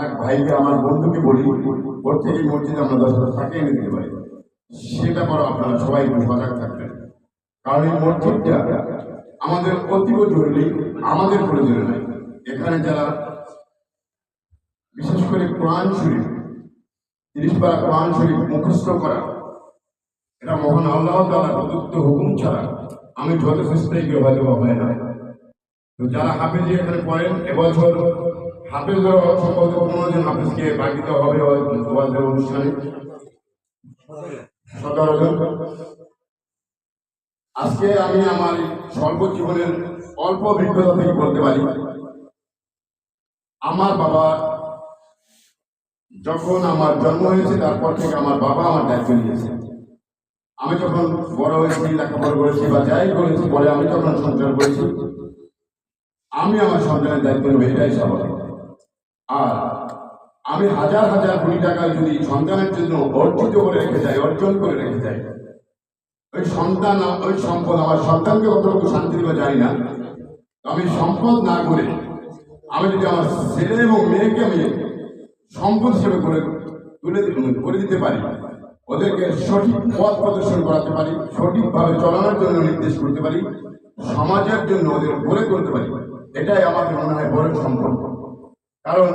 আর ভাইকে, আমার বন্ধুকে বলি, ওর থেকে মসজিদে আমরা দশ হাজার টাকা এনে দিতে পারি। সেটা বড় আপনারা সবাই সজাগ থাকবেন। কারণ এই মসজিদটা আমাদের অতীব জরুরি, আমাদের প্রয়োজনে নাই এখানে যারা, বিশেষ করে কোরআন শরীফ, তিরিশ পারা কোরআন শরীফ মুখস্থ করা, এটা মহান আল্লাহ তালা প্রদত্ত হুকুম ছাড়া আমি যত চেষ্টাই কেউ হয়তো হয় না। তো যারা হাফেজ এখানে পড়েন, এবছর হাফেজ সম্ভবত পনেরো হাফেজকে বাকি দেওয়া হবে ওয়াজের অনুষ্ঠানে? আজকে আমি আমার সর্বজীবনের অল্প অভিজ্ঞতা থেকে বলতে পারি। আমার বাবা যখন আমার জন্ম হয়েছে, তারপর থেকে আমার বাবা আমার দায়িত্ব নিয়েছে। আমি যখন বড় হয়েছি, লেখাপড়া করেছি বা যাই করেছি, পরে আমি যখন সঞ্চয় করেছি। আমি আমার সন্তানের দায়িত্ব নেব, এটাই স্বাভাবিক। আর আমি হাজার হাজার কোটি টাকা যদি সন্তানের জন্য অর্জিত করে রেখে যাই, অর্জন করে রেখে যাই, ওই সন্তান, ওই সম্পদ আমার সন্তানকে কতটুকু শান্তি দেবো জানি না। আমি সম্পদ না করে আমি যদি আমার ছেলে এবং মেয়েকে আমি সম্পদ হিসেবে করে তুলে করে দিতে পারি, ওদেরকে সঠিক পথ প্রদর্শন করাতে পারি, সঠিকভাবে চলানোর জন্য নির্দেশ করতে পারি, সমাজের জন্য ওদের গড়ে তুলতে পারি, এটাই আমাদের মনে হয় বড় সম্পদ। কারণ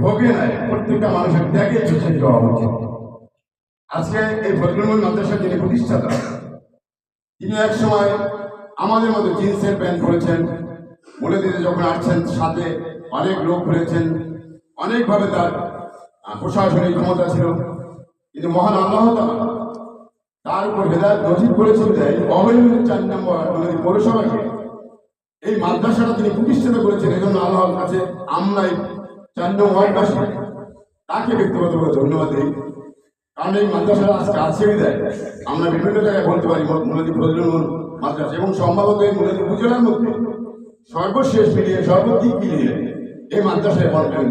ভোগে নাই, প্রত্যেকটা মানুষের ত্যাগে বিশেষ হওয়া উচিত। আজকে এই ফজলুল মাদ্রাসা যিনি প্রতিষ্ঠাতা। তিনি এক সময় আমাদের মধ্যে জিন্সের প্যান্ট পরেছেন, বলে দিতে যখন আসছেন সাথে অনেক লোক রয়েছেন অনেকভাবে তার প্রশাসনিক ক্ষমতা ছিল। কিন্তু মহান আল্লাহ তার উপর হেদায়ত নজির করেছেন যে অবৈধ চার নম্বর আমাদের পৌরসভাকে এই মাদ্রাসাটা তিনি প্রতিষ্ঠিত করেছেন এই জন্য আল্লাহর কাছে আমরা এই চার ওয়ার্ডবাসী তাকে ব্যক্তিগতভাবে ধন্যবাদ দিই। কারণ এই মাদ্রাসাটা আজকে আছে দেয়। আমরা বিভিন্ন জায়গায় বলতে পারি মুলাদি ফজলুল মাদ্রাসা, এবং সম্ভবত এই মুলাদি উপজেলার মধ্যে সর্বশেষ মিলিয়ে, সর্বদিক মিলিয়ে এই মাদ্রাসায় বলবেন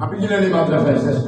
হাফিজিলেন এই মাদ্রাসায় শ্রেষ্ঠ।